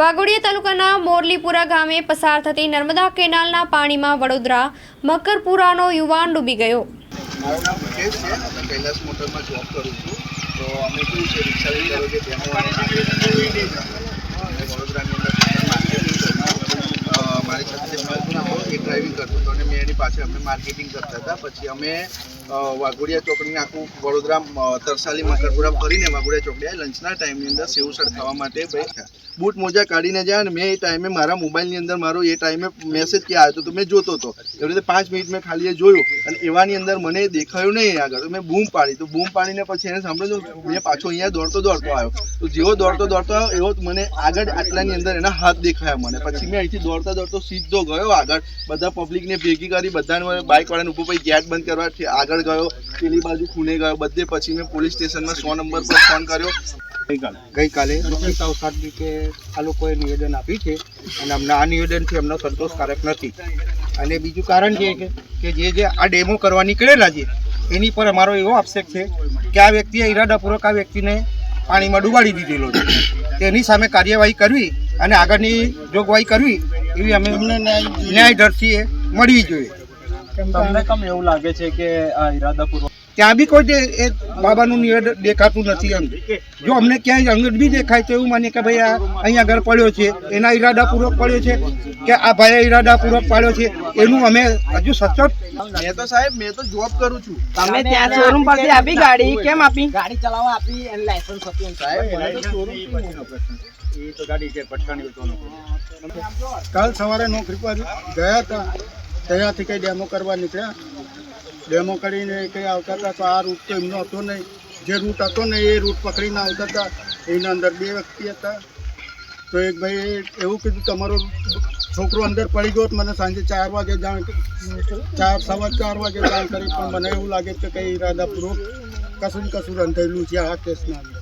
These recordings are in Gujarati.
વાઘોડિયા તાલુકાના મોરલીપુરા ગામે પસાર થતી નર્મદા કેનાલના પાણીમાં વડોદરા મકરપુરાનો યુવાન ડૂબી ગયો. મારું નામ તો મેં એની પાછળ અમે માર્કેટિંગ કરતા હતા. પછી અમે વાઘોડિયા ચોકડીને આખું વડોદરા તરસાલી, મકરપુરા ફરીને વાઘોડિયા ચોકડી લંચના ટાઈમની અંદર સેવસળ ખાવા માટે ભાઈ બૂટ મોજા કાઢીને જાય અને મેં એ ટાઈમે મારા મોબાઈલની અંદર મારો એ ટાઈમે મેસેજ ક્યાં આવ્યો હતો તો મેં જોતો હતો. એવી રીતે પાંચ મિનિટ મેં ખાલી એ જોયું અને એવાની અંદર મને દેખાયું નહીં આગળ. મેં બૂમ પાડી. તો બૂમ પાડીને પછી એને સાંભળ્યું મેં પાછો અહીંયા દોડતો દોડતો આવ્યો. તો જેવો દોડતો દોડતો આવ્યો, એવો મને આગળ આટલાની અંદર એના હાથ દેખાયા મને. પછી મેં અહીંથી દોડતા દોડતો સીધો ગયો આગળ. બધા પબ્લિકને ભેગી કરી, બધાને બાઇકવાળાને ઊભો પછી ગેટ બંધ કરવાથી આગળ ગયો, પેલી બાજુ ખૂણે ગયો. બધે પછી મેં પોલીસ સ્ટેશનમાં સો નંબર પર ફોન કર્યો. ગઈકાલે. દુઃખી સાવસાદજી કે આ લોકોએ નિવેદન આપ્યું છે અને અમને આ નિવેદનથી અમને સંતોષકારક નથી. અને બીજું કારણ છે કે જે જે આ ડેમો કરવા નીકળેલા છે, એની પર અમારો એવો આક્ષેપ છે કે આ વ્યક્તિએ ઈરાદાપૂર્વક આ વ્યક્તિને પાણીમાં ડૂબાડી દીધેલો છે. તેની સામે કાર્યવાહી કરવી અને આગળની જોગવાઈ કરવી એવી અમે ન્યાય ન્યાયદર્શીએ મળવી જોઈએ. તમને કેમ એવું લાગે છે કે આ ઈરાદાપૂર્વક ત્યાં બી કોઈ દે- એ બાબાનું નિવેદન દેખાતું નથી એમ. જો અમને ક્યાંય અંગત બી દેખાય તો એવું માનીએ કે ભાઈ આ અહીંયા આગળ પડ્યો છે. એના ઈરાદાપૂર્વક પડ્યો છે કે આ ભાઈએ ઈરાદાપૂર્વક પાડ્યો છે એનું અમે હજુ સચોટ મેં તો સાહેબ મેં તો જોબ કરું છું. તમે ત્યાં શોરૂમ પરથી આપી ગાડી કેમ આપી? સાહેબ મને તો showroom કાલ સવારે નોકરી પર ગયા હતા. ત્યાંથી કઈ ડેમો કરવા નીકળ્યા. ડેમો કરીને કંઈ આવતા હતા તો આ રૂટ તો એમનો હતો નહીં. જે રૂટ હતો ને એ રૂટ પકડીને આવતા હતા. એના અંદર બે વ્યક્તિ હતા. તો એક ભાઈ એવું કીધું, તમારો છોકરો અંદર પડી ગયો મને સાંજે ચાર વાગે જાણ ચાર, સવા ચાર વાગે જાણ કરી, પણ મને એવું લાગે કે કંઈ ઈરાદાપૂર્વક કશું કશું રંધાયેલું છે આ કેસના અંદર.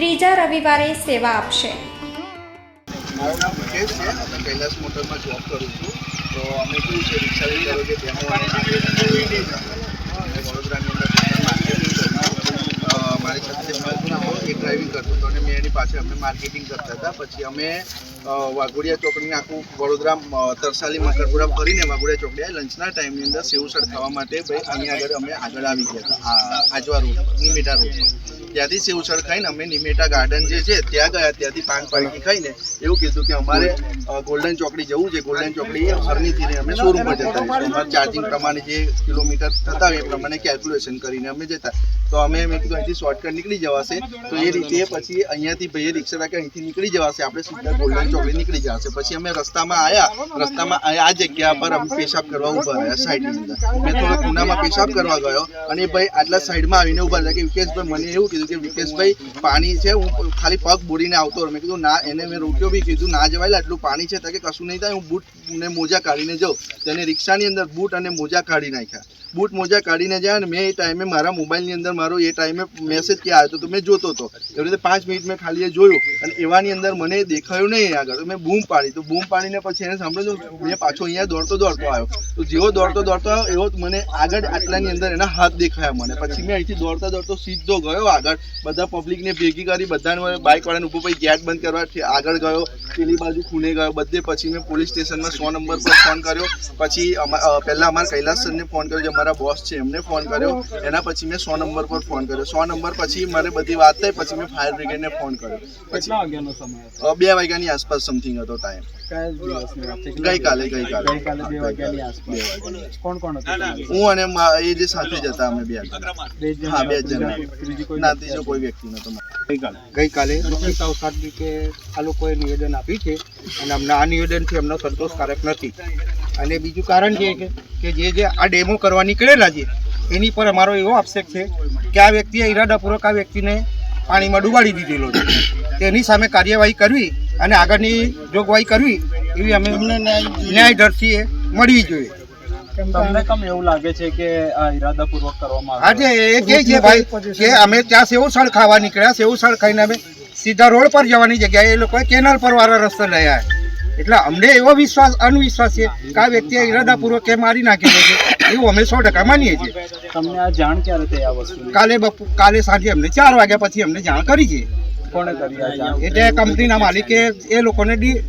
ત્રીજા રવિવારે સેવા આપશે મારું નામ મુકેશ મોટરમાં જોબ કરું છું તો અમે કેવું છે રિક્ષા લઈ કે મારી સાથે મહેશ નામ એ ડ્રાઇવિંગ કરતો હતો અને મેં એની પાછળ અમે માર્કેટિંગ કરતા હતા. પછી અમે વાઘોડિયા ચોકડીને આખું વડોદરા તરસાલી મકરપુરા ફરીને વાઘોડિયા ચોકડી લંચના ટાઈમની અંદર સેવ ખાવા માટે ભાઈ અહીંયા આગળ અમે આગળ આવી ગયા હતા. આજવા રોડ નિમેટા રોડ ત્યાંથી સેવસળ ખાઈને અમે નિમેટા ગાર્ડન જે છે, ત્યાં ગયા. ત્યાંથી પાન પાર્ટી ખાઈને એવું કીધું કે અમારે ગોલ્ડન ચોકડી જવું છે. ગોલ્ડન ચોકડી હરનીથી અમે શોરૂમ પર જતા અમારે ચાર્જિંગ પ્રમાણે જે કિલોમીટર થતા હોય એ પ્રમાણે કેલ્ક્યુલેશન કરીને અમે જતા. તો અમે મેં કીધું અહીંથી શોર્ટકટ નીકળી જવાશે. તો એ રીતે પછી અહીંયાથી ભાઈએ રિક્ષા રાખી અહીંથી નીકળી જવાશે. આપણે સીધા ગોલ્ડન ચોકડી નીકળી જવાશે. પછી અમે રસ્તામાં આવ્યા રસ્તામાં આ જગ્યા પર અમે પેશાબ કરવા ઊભા રહ્યા સાઈડની અંદર. મેં થોડો ખૂણામાં પેશાબ કરવા ગયો અને ભાઈ આટલા સાઈડમાં આવીને ઊભા રહ્યા કે વિકેશભાઈ મને એવું કીધું કે વિકેશભાઈ, પાણી છે, હું ખાલી પગ બોડીને આવતો મેં કીધું, ના, એને મેં રોક્યો બી કીધું, ના જવાય આટલું પાણી છે, તાકે કશું નહીં થાય, હું બૂટ ને મોજા કાઢીને જાઉં. તેને રિક્ષાની અંદર બૂટ અને મોજા કાઢી નાખ્યા. બૂટ મોજા કાઢીને જાય અને મેં એ ટાઈમે મારા મોબાઈલની અંદર મારો એ ટાઈમે મેસેજ ક્યાં આવ્યો હતો મેં જોતો હતો. એવી રીતે પાંચ મિનિટ મેં ખાલી એ જોયું અને એવાની અંદર મને દેખાયું નહીં આગળ. મેં બૂમ પાડી. તો બૂમ પાડીને પછી એને સાંભળ્યું મેં પાછો અહીંયા દોડતો દોડતો આવ્યો. તો જેવો દોડતો દોડતો આવ્યો, એવો મને આગળ આટલાની અંદર એના હાથ દેખાયા મને. પછી મેં અહીંથી દોડતા દોડતો સીધો ગયો આગળ. બધા પબ્લિકને ભેગી કરી, બધાને બાઇકવાળાને ઊભો પછી ગેટ બંધ કરવા આગળ ગયો. પેલી બાજુ ખૂણે ગયો. બધે પછી મેં પોલીસ સ્ટેશનમાં સો નંબર પર ફોન કર્યો. પછી પહેલા અમારા કૈલાસ સરને ફોન કર્યો. જે અમારા બોસ છે એમને ફોન કર્યો. એના પછી મેં સો નંબર પર ફોન કર્યો. સો નંબર પછી મારે બધી વાત થઈ પછી મેં ફાયર બ્રિગેડને ફોન કર્યો. પછી સમય બે વાગ્યાની આસપાસ સમથિંગ હતો ટાઈમ ગઈકાલે ગઈકાલે. કોણ કોણ હું અને એ જે સાથે જ હતા અમે બે હા બે જણા? જ હતા. કોઈ ના ત્રીજો કોઈ વ્યક્તિ નતો ગઈકાલે. ગઈકાલે. કે આ લોકોએ નિવેદન આપ્યું છે. અને અમને આ નિવેદનથી અમને સંતોષકારક નથી. અને બીજું કારણ છે કે કે જે જે આ ડેમો કરવા નીકળેલા છે એની પર અમારો એવો આક્ષેપ છે કે આ વ્યક્તિએ ઈરાદાપૂર્વક આ વ્યક્તિને પાણીમાં ડુબાડી દીધેલો છે. તેની સામે કાર્યવાહી કરવી અને આગળની જોગવાઈ કરવી એવી અમે ન્યાય ન્યાયદર્શીએ મળવી જોઈએ. તમને કેમ એવું લાગે છે કે આ ઈરાદાપૂર્વક કરવામાં આજે એ છે ભાઈ કે અમે ત્યાં સેવસળ ખાવા નીકળ્યા સેવસળ ખાઈને અમે સીધા રોડ પર જવાની જગ્યાએ એ લોકોએ કેનલ પર વાળા રસ્તો લઈ આવ્યા. એટલે અમને એવો વિશ્વાસ અનવિશ્વાસ છે કે આ વ્યક્તિએ ઈરાદાપૂર્વક કે મારી નાખેલો છે એવું અમે સો ટકા માનીએ છીએ. તમને આ જાણ ક્યારે થઈ આ વસ્તુ કાલે બપો કાલે સાંજે અમને ચાર વાગ્યા પછી અમને જાણ કરી છે. કોણે કરી એટલે કંપનીના માલિકે એ લોકોને ડી-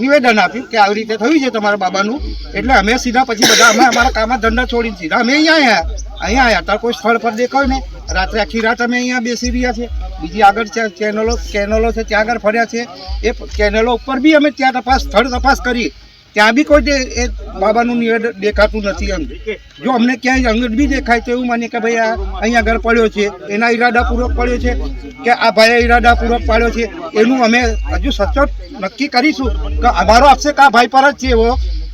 નિવેદન આપ્યું કે આવી રીતે થયું છે તમારા બાબાનું. એટલે અમે સીધા પછી બધા અમે અમારા કામમાં ધંધા છોડીને સીધા અમે અહીંયા આવ્યા. અહીંયા આવ્યા. ત્યાં કોઈ સ્થળ પર દેખાયું ને રાત્રે આખી રાત અમે અહીંયા બેસી રહ્યા છે બીજી આગળ ચેનલો કેનલો છે, ત્યાં આગળ ફર્યા છે. એ કેનલો ઉપર બી અમે ત્યાં તપાસ સ્થળ તપાસ કરી. ત્યાં બી કોઈ એ બાબાનું નિવેદન દેખાતું નથી એમ. જો અમને ક્યાંય અંગત બી દેખાય તો એવું માનીએ કે ભાઈ આ અહીંયા આગળ પડ્યો છે. એના ઈરાદાપૂર્વક પડ્યો છે કે આ ભાઈએ ઈરાદાપૂર્વક પાડ્યો છે. એનું અમે હજુ સચોટ નક્કી કરીશું કે અમારો આક્ષેપ આ ભાઈ પર જ છે એવો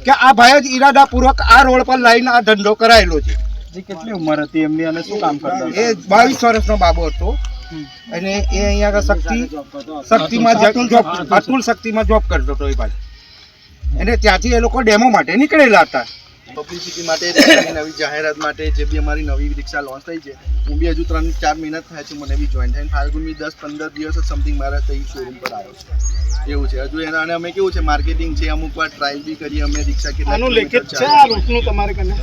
કે આ ભાઈ જ ઈરાદાપૂર્વક આ રોડ પર લાવીને આ ધંધો કરાયેલો છે. કેટલી ઉંમર હતી એમની અને શું કામ કરતા એ બાવીસ વર્ષનો બાબો હતો. અને એ અહીંયા આગળ શક્તિ શક્તિમાં જોબ અતુલ શક્તિમાં જોબ કરતો હતો એ ભાઈ. અને ત્યાંથી એ લોકો ડેમો માટે નીકળેલા હતા. પબ્લિસિટી માટે નવી જાહેરાત માટે જે બી અમારી નવી રિક્ષા લોન્ચ થઈ છે હું બી હજુ ત્રણ ચાર મહિના થયા છે મને બી જોઈન થઈને. ફાલ્ગુન બી દસ પંદર દિવસ જ સમથિંગ મારા થઈ શોરૂમ પર આવ્યો છે. એવું છે. હજુ એના અને અમે કેવું છે માર્કેટિંગ છે અમુક વાર ટ્રાયલ બી કરીએ અમે રિક્ષા કેટલા લેખિત છે. આ રૂટનું તમારે કને?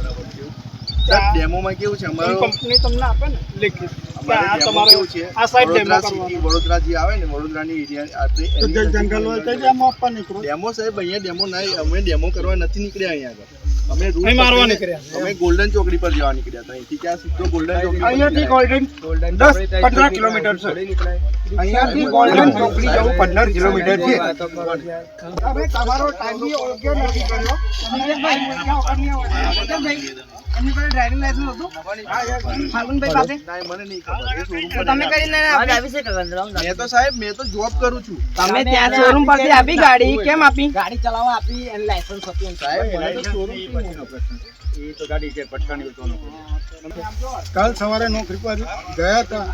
સાહેબ, ડેમોમાં કેવું છે? અમારો કંપની તમને આપે ને? લેખિત. અમારે ડેમો કેવું છે? આ ડેમો વડોદરા સિટી વડોદરા જે આવે ને વડોદરાની એરિયા જે જંગલ હોય તો ડેમો આપવા નીકળો. ડેમો સાહેબ અહીંયા ડેમો ના અમે ડેમો કરવા નથી નીકળ્યા અહીંયા આગળ. અમે મારવા નીકળ્યા. અમે ગોલ્ડન ચોકડી પર જવા નીકળ્યા હતા. અહીંથી ક્યાં સીધો ગોલ્ડન ચોકડી અહીંયાથી નીકળ્યા. ગોલ્ડન દસ પંદર કિલોમીટર છે. અહીંયાથી ગોલ્ડન ચોકડી જવું પંદર કિલોમીટર છે. હવે તમારો ટાઈમ બી નથી કર્યો. ડ્રાઇવિંગ લાયસન્સ હતું ફાલ્ગુનભાઈ પાસે મને નહીં ખબર. એ શોરૂમ પર તમે મેં તો સાહેબ મેં તો જોબ કરું છું. તમે ત્યાં શોરૂમ પરથી આપી ગાડી કેમ આપી? સાહેબ મને તો શોરૂમ કાલ સવારે નોકરી પર ગયા હતા,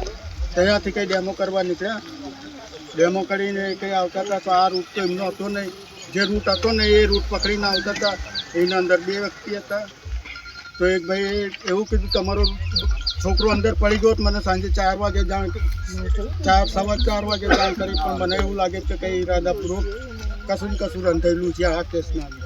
ત્યાંથી કંઈ ડેમો કરવા નીકળ્યા. ડેમો કરીને કંઈ આવતા હતા તો આ રૂટ તો એમનો હતો નહીં. જે રૂટ હતો ને એ રૂટ પકડીને આવતા હતા. એના અંદર બે વ્યક્તિ હતા. તો એક ભાઈ એવું કીધું, તમારો છોકરો અંદર પડી ગયો મને સાંજે ચાર વાગે જાણ ચાર, સવા ચાર વાગે જાણ કરી, પણ મને એવું લાગે છે કે ઈરાદાપૂર્વક કશું ને કશું રંધાયેલું છે આ અંદર.